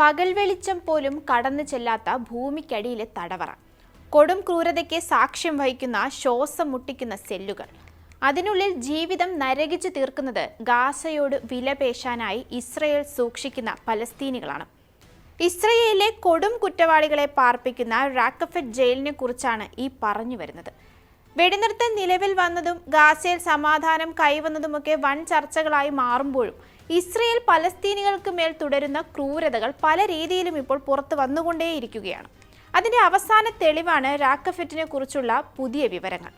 പകൽ വെളിച്ചം പോലും കടന്നു ചെല്ലാത്ത ഭൂമിക്കടിയിലെ തടവറ. കൊടും ക്രൂരതയ്ക്ക് സാക്ഷ്യം വഹിക്കുന്ന ശ്വാസം മുട്ടിക്കുന്ന സെല്ലുകൾ. അതിനുള്ളിൽ ജീവിതം നരകിച്ചു തീർക്കുന്നത് ഗാസയോട് വിലപേശാനായി ഇസ്രയേൽ സൂക്ഷിക്കുന്ന പലസ്തീനികളാണ്. ഇസ്രയേലിലെ കൊടും കുറ്റവാളികളെ പാർപ്പിക്കുന്ന റാക്കഫെറ്റ് ജയിലിനെ കുറിച്ചാണ് ഈ പറഞ്ഞു വരുന്നത് വെടിനിർത്തൽ നിലവിൽ വന്നതും ഗാസയിൽ സമാധാനം കൈവന്നതുമൊക്കെ വൻ ചർച്ചകളായി മാറുമ്പോഴും ഇസ്രയേൽ പലസ്തീനികൾക്ക് മേൽ തുടരുന്ന ക്രൂരതകൾ പല രീതിയിലും ഇപ്പോൾ പുറത്തു വന്നുകൊണ്ടേയിരിക്കുകയാണ്. അതിന്റെ അവസാന തെളിവാണ് രാക്കഫെറ്റിനെ കുറിച്ചുള്ള പുതിയ വിവരങ്ങൾ.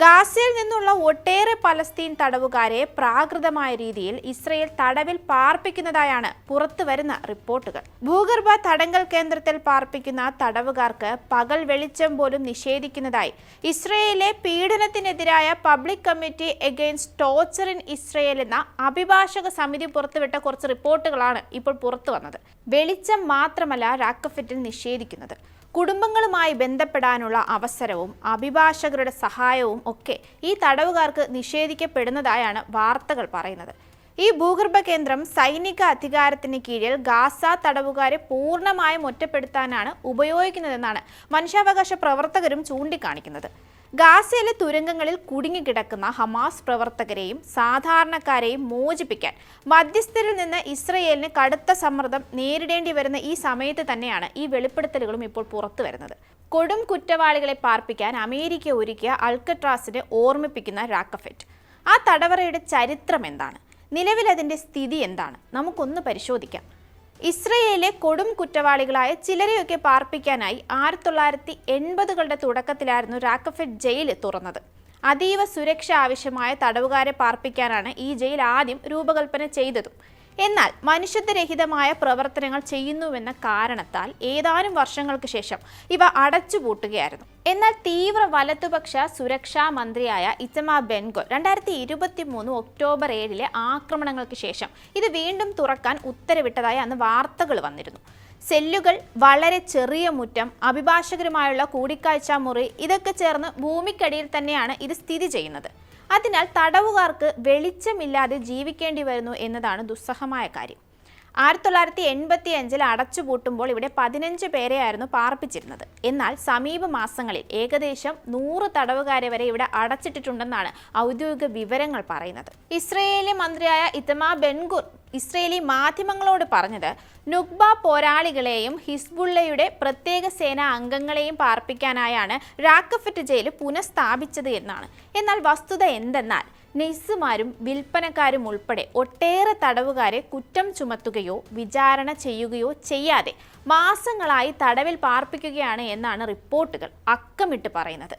ഗാസയിൽ നിന്നുള്ള ഒട്ടേറെ പലസ്തീൻ തടവുകാരെ പ്രാകൃതമായ രീതിയിൽ ഇസ്രയേൽ തടവിൽ പാർപ്പിക്കുന്നതായാണ് പുറത്തുവരുന്ന റിപ്പോർട്ടുകൾ. ഭൂഗർഭ തടങ്കൽ കേന്ദ്രത്തിൽ പാർപ്പിക്കുന്ന തടവുകാർക്ക് പകൽ വെളിച്ചം പോലും നിഷേധിക്കുന്നതായി ഇസ്രയേലിലെ പീഡനത്തിനെതിരായ public committee against torture in Israel എന്ന അഭിഭാഷക സമിതി പുറത്തുവിട്ട കുറച്ച് റിപ്പോർട്ടുകളാണ് ഇപ്പോൾ പുറത്തു വന്നത് വെളിച്ചം മാത്രമല്ല റാക്കഫിറ്റിൽ നിഷേധിക്കുന്നത്. കുടുംബങ്ങളുമായി ബന്ധപ്പെടാനുള്ള അവസരവും അഭിഭാഷകരുടെ സഹായവും ഒക്കെ ഈ തടവുകാർക്ക് നിഷേധിക്കപ്പെടുന്നതായാണ് വാർത്തകൾ പറയുന്നത്. ഈ ഭൂഗർഭ കേന്ദ്രം സൈനിക അധികാരത്തിന് കീഴിൽ ഗാസ തടവുകാരെ പൂർണമായും ഒറ്റപ്പെടുത്താനാണ് ഉപയോഗിക്കുന്നതെന്നാണ് മനുഷ്യാവകാശ പ്രവർത്തകരും ചൂണ്ടിക്കാണിക്കുന്നത്. ഗാസയിലെ തുരങ്കങ്ങളിൽ കുടുങ്ങിക്കിടക്കുന്ന ഹമാസ് പ്രവർത്തകരെയും സാധാരണക്കാരെയും മോചിപ്പിക്കാൻ മധ്യസ്ഥരിൽ നിന്ന് ഇസ്രയേലിന് കടുത്ത സമ്മർദ്ദം നേരിടേണ്ടി വരുന്ന ഈ സമയത്ത് തന്നെയാണ് ഈ വെളിപ്പെടുത്തലുകളും ഇപ്പോൾ പുറത്തു വരുന്നത്. കൊടും കുറ്റവാളികളെ പാർപ്പിക്കാൻ അമേരിക്ക ഒരുക്കിയ അൽക്കട്രാസിനെ ഓർമ്മിപ്പിക്കുന്ന റാക്കഫെറ്റ് ആ തടവറയുടെ ചരിത്രം എന്താണ്? നിലവിൽ അതിന്റെ സ്ഥിതി എന്താണ്? നമുക്കൊന്ന് പരിശോധിക്കാം. ഇസ്രയേലിലെ കൊടും കുറ്റവാളികളായ ചിലരെയൊക്കെ പാർപ്പിക്കാനായി ആയിരത്തി തൊള്ളായിരത്തി എൺപതുകളുടെ തുടക്കത്തിലായിരുന്നു റാക്കഫെഡ് ജയിൽ തുറന്നത്. അതീവ സുരക്ഷ ആവശ്യമായ തടവുകാരെ പാർപ്പിക്കാനാണ് ഈ ജയിൽ ആദ്യം രൂപകൽപ്പന ചെയ്തതും. എന്നാൽ മനുഷ്യത്വരഹിതമായ പ്രവർത്തനങ്ങൾ ചെയ്യുന്നുവെന്ന കാരണത്താൽ ഏതാനും വർഷങ്ങൾക്ക് ശേഷം ഇവ അടച്ചുപൂട്ടുകയായിരുന്നു. എന്നാൽ തീവ്ര വലതുപക്ഷ സുരക്ഷാ മന്ത്രിയായ ഇച്ചമ ബെൻഗോൽ രണ്ടായിരത്തി ഇരുപത്തി മൂന്ന് ഒക്ടോബർ ഏഴിലെ ആക്രമണങ്ങൾക്ക് ശേഷം ഇത് വീണ്ടും തുറക്കാൻ ഉത്തരവിട്ടതായി അന്ന് വാർത്തകൾ വന്നിരുന്നു. സെല്ലുകൾ വളരെ ചെറിയ മുറ്റം അഭിഭാഷകരുമായുള്ള കൂടിക്കാഴ്ച മുറി ഇതൊക്കെ ചേർന്ന് ഭൂമിക്കടിയിൽ തന്നെയാണ് ഇത് സ്ഥിതി ചെയ്യുന്നത്. അതിനാൽ തടവുകാർക്ക് വെളിച്ചമില്ലാതെ ജീവിക്കേണ്ടി വരുന്നു എന്നതാണ് ദുസ്സഹമായ കാര്യം. ആയിരത്തി തൊള്ളായിരത്തി എൺപത്തി അഞ്ചിൽ അടച്ചുപൂട്ടുമ്പോൾ ഇവിടെ പതിനഞ്ച് പേരെയായിരുന്നു പാർപ്പിച്ചിരുന്നത്. എന്നാൽ സമീപ മാസങ്ങളിൽ ഏകദേശം നൂറ് തടവുകാരെ വരെ ഇവിടെ അടച്ചിട്ടിട്ടുണ്ടെന്നാണ് ഔദ്യോഗിക വിവരങ്ങൾ പറയുന്നത്. ഇസ്രയേലി മന്ത്രിയായ ഇതമാ ബെൻഗുർ ഇസ്രയേലി മാധ്യമങ്ങളോട് പറഞ്ഞത് നുക്ബ പോരാളികളെയും ഹിസ്ബുള്ളയുടെ പ്രത്യേക സേനാ അംഗങ്ങളെയും പാർപ്പിക്കാനായാണ് റാക്കഫറ്റ് ജയിൽ പുനഃസ്ഥാപിച്ചത് എന്നാണ്. എന്നാൽ വസ്തുത എന്തെന്നാൽ നെയ്സുമാരും വിൽപ്പനക്കാരും ഉൾപ്പെടെ ഒട്ടേറെ തടവുകാരെ കുറ്റം ചുമത്തുകയോ വിചാരണ ചെയ്യുകയോ ചെയ്യാതെ മാസങ്ങളായി തടവിൽ പാർപ്പിക്കുകയാണ് എന്നാണ് റിപ്പോർട്ടുകൾ അക്കമിട്ട് പറയുന്നത്.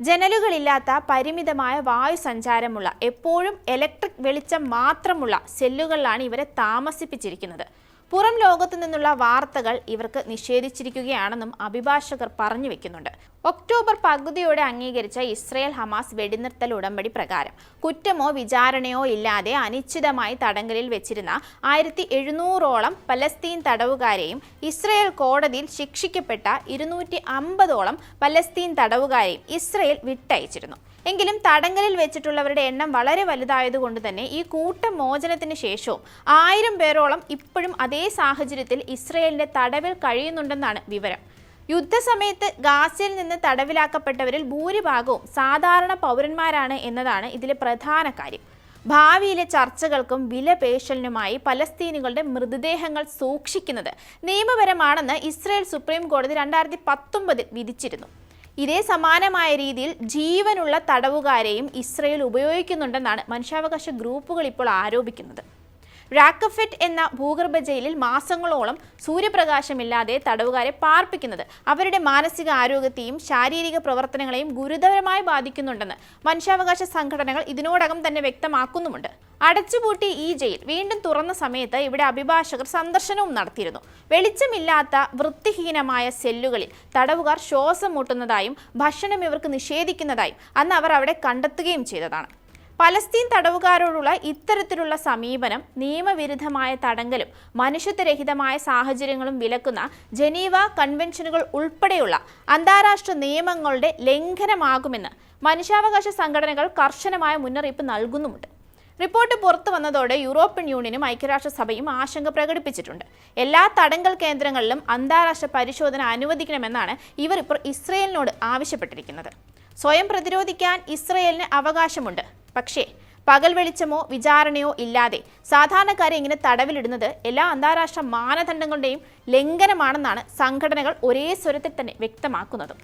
ജനലുകളില്ലാത്ത പരിമിതമായ വായു സഞ്ചാരമുള്ള എപ്പോഴും ഇലക്ട്രിക് വെളിച്ചം മാത്രമുള്ള സെല്ലുകളിലാണ് ഇവരെ താമസിപ്പിച്ചിരിക്കുന്നത്. പുറം ലോകത്തു നിന്നുള്ള വാർത്തകൾ ഇവർക്ക് നിഷേധിച്ചിരിക്കുകയാണെന്നും അഭിഭാഷകർ പറഞ്ഞു വെക്കുന്നുണ്ട്. ഒക്ടോബർ പകുതിയോടെ അംഗീകരിച്ച ഇസ്രയേൽ ഹമാസ് വെടിനിർത്തൽ ഉടമ്പടി പ്രകാരം കുറ്റമോ വിചാരണയോ ഇല്ലാതെ അനിശ്ചിതമായി തടങ്കലിൽ വെച്ചിരുന്ന ആയിരത്തി എഴുന്നൂറോളം പലസ്തീൻ തടവുകാരെയും ഇസ്രയേൽ കോടതിയിൽ ശിക്ഷിക്കപ്പെട്ട ഇരുന്നൂറ്റി അമ്പതോളം പലസ്തീൻ തടവുകാരെയും ഇസ്രയേൽ വിട്ടയച്ചിരുന്നു. എങ്കിലും തടങ്കലിൽ വെച്ചിട്ടുള്ളവരുടെ എണ്ണം വളരെ വലുതായതുകൊണ്ട് തന്നെ ഈ കൂട്ട മോചനത്തിന് ശേഷവും ആയിരം പേരോളം ഇപ്പോഴും അതേ സാഹചര്യത്തിൽ ഇസ്രയേലിന്റെ തടവിൽ കഴിയുന്നുണ്ടെന്നാണ് വിവരം. യുദ്ധസമയത്ത് ഗാസയിൽ നിന്ന് തടവിലാക്കപ്പെട്ടവരിൽ ഭൂരിഭാഗവും സാധാരണ പൗരന്മാരാണ് എന്നതാണ് ഇതിലെ പ്രധാന കാര്യം. ഭാവിയിലെ ചർച്ചകൾക്കും വിലപേശലിനുമായി പലസ്തീനികളുടെ മൃതദേഹങ്ങൾ സൂക്ഷിക്കുന്നത് നിയമപരമാണെന്ന് ഇസ്രയേൽ സുപ്രീം കോടതി രണ്ടായിരത്തി പത്തൊമ്പതിൽ വിധിച്ചിരുന്നു. ഇതേ സമാനമായ രീതിയിൽ ജീവനുള്ള തടവുകാരെയും ഇസ്രയേൽ ഉപയോഗിക്കുന്നുണ്ടെന്നാണ് മനുഷ്യാവകാശ ഗ്രൂപ്പുകൾ ഇപ്പോൾ ആരോപിക്കുന്നത്. റാക്കഫെറ്റ് എന്ന ഭൂഗർഭ ജയിലിൽ മാസങ്ങളോളം സൂര്യപ്രകാശമില്ലാതെ തടവുകാരെ പാർപ്പിക്കുന്നത് അവരുടെ മാനസിക ആരോഗ്യത്തെയും ശാരീരിക പ്രവർത്തനങ്ങളെയും ഗുരുതരമായി ബാധിക്കുന്നുണ്ടെന്ന് മനുഷ്യാവകാശ സംഘടനകൾ ഇതിനോടകം തന്നെ വ്യക്തമാക്കുന്നുമുണ്ട്. അടച്ചുപൂട്ടി ഈ ജയിൽ വീണ്ടും തുറന്ന സമയത്ത് ഇവിടെ അഭിഭാഷകർ സന്ദർശനവും നടത്തിയിരുന്നു. വെളിച്ചമില്ലാത്ത വൃത്തിഹീനമായ സെല്ലുകളിൽ തടവുകാർ ശ്വാസം മുട്ടുന്നതായും ഭക്ഷണം ഇവർക്ക് നിഷേധിക്കുന്നതായും അന്ന് അവർ അവിടെ കണ്ടെത്തുകയും ചെയ്തതാണ്. പലസ്തീൻ തടവുകാരോടുള്ള ഇത്തരത്തിലുള്ള സമീപനം നിയമവിരുദ്ധമായ തടങ്കലും മനുഷ്യത്വരഹിതമായ സാഹചര്യങ്ങളും വിലക്കുന്ന ജനീവ കൺവെൻഷനുകൾ ഉൾപ്പെടെയുള്ള അന്താരാഷ്ട്ര നിയമങ്ങളുടെ ലംഘനമാകുമെന്ന് മനുഷ്യാവകാശ സംഘടനകൾ കർശനമായ മുന്നറിയിപ്പ് നൽകുന്നുമുണ്ട്. റിപ്പോർട്ട് പുറത്തു വന്നതോടെ യൂറോപ്യൻ യൂണിയനും ഐക്യരാഷ്ട്രസഭയും ആശങ്ക പ്രകടിപ്പിച്ചിട്ടുണ്ട്. എല്ലാ തടങ്കൽ കേന്ദ്രങ്ങളിലും അന്താരാഷ്ട്ര പരിശോധന അനുവദിക്കണമെന്നാണ് ഇവർ ഇപ്പോൾ ഇസ്രയേലിനോട് ആവശ്യപ്പെട്ടിരിക്കുന്നത്. സ്വയം പ്രതിരോധിക്കാൻ ഇസ്രയേലിന് അവകാശമുണ്ട്. പക്ഷേ പകൽ വെളിച്ചമോ വിചാരണയോ ഇല്ലാതെ സാധാരണക്കാരെ ഇങ്ങനെ തടവിലിടുന്നത് എല്ലാ അന്താരാഷ്ട്ര മാനദണ്ഡങ്ങളുടെയും ലംഘനമാണെന്നാണ് സംഘടനകൾ ഒരേ സ്വരത്തിൽ തന്നെ വ്യക്തമാക്കുന്നത്.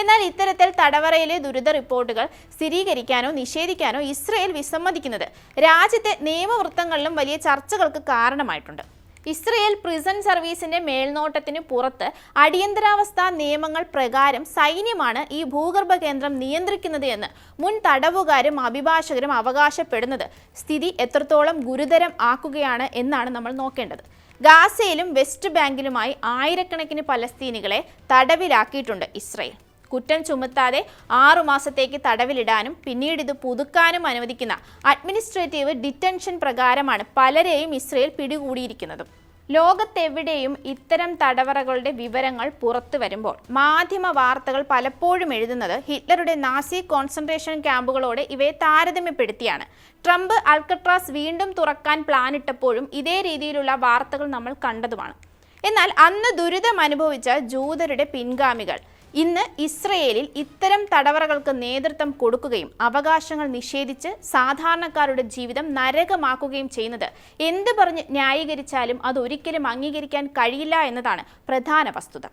എന്നാൽ ഇത്തരത്തിൽ തടവറയിലെ ദുരിത റിപ്പോർട്ടുകൾ സ്ഥിരീകരിക്കാനോ നിഷേധിക്കാനോ ഇസ്രയേൽ വിസമ്മതിക്കുന്നത് രാജ്യത്തെ നിയമവൃത്തങ്ങളിലും വലിയ ചർച്ചകൾക്ക് കാരണമായിട്ടുണ്ട്. ഇസ്രയേൽ പ്രിസൺ സർവീസിന്റെ മേൽനോട്ടത്തിന് പുറത്ത് അടിയന്തരാവസ്ഥ നിയമങ്ങൾ പ്രകാരം സൈന്യമാണ് ഈ ഭൂഗർഭ കേന്ദ്രം നിയന്ത്രിക്കുന്നത് എന്ന് മുൻ തടവുകാരും അഭിഭാഷകരും അവകാശപ്പെടുന്നത്. സ്ഥിതി എത്രത്തോളം ഗുരുതരം ആക്കുകയാണ് എന്നാണ് നമ്മൾ നോക്കേണ്ടത്. ഗാസയിലും വെസ്റ്റ് ബാങ്കിലുമായി ആയിരക്കണക്കിന് പലസ്തീനികളെ തടവിലാക്കിയിട്ടുണ്ട് ഇസ്രയേൽ. കുറ്റം ചുമത്താതെ ആറു മാസത്തേക്ക് തടവിലിടാനും പിന്നീട് ഇത് പുതുക്കാനും അനുവദിക്കുന്ന അഡ്മിനിസ്ട്രേറ്റീവ് ഡിറ്റൻഷൻ പ്രകാരമാണ് പലരെയും ഇസ്രയേൽ പിടികൂടിയിരിക്കുന്നതും. ലോകത്തെവിടെയും ഇത്തരം തടവറകളുടെ വിവരങ്ങൾ പുറത്തു വരുമ്പോൾ മാധ്യമ വാർത്തകൾ പലപ്പോഴും എഴുതുന്നത് ഹിറ്റ്ലറുടെ നാസി കോൺസെൻട്രേഷൻ ക്യാമ്പുകളോട് ഇവയെ താരതമ്യപ്പെടുത്തിയാണ്. ട്രംപ് അൽക്കട്രാസ് വീണ്ടും തുറക്കാൻ പ്ലാനിട്ടപ്പോഴും ഇതേ രീതിയിലുള്ള വാർത്തകൾ നമ്മൾ കണ്ടതുമാണ്. എന്നാൽ അന്ന് ദുരിതം അനുഭവിച്ച ജൂതരുടെ പിൻഗാമികൾ ഇന്ന് ഇസ്രയേലിൽ ഇത്തരം തടവറകൾക്ക് നേതൃത്വം കൊടുക്കുകയും അവകാശങ്ങൾ നിഷേധിച്ച് സാധാരണക്കാരുടെ ജീവിതം നരകമാക്കുകയും ചെയ്യുന്നത്. എന്ത് പറഞ്ഞ് ന്യായീകരിച്ചാലും അതൊരിക്കലും അംഗീകരിക്കാൻ കഴിയില്ല എന്നതാണ് പ്രധാന വസ്തുത.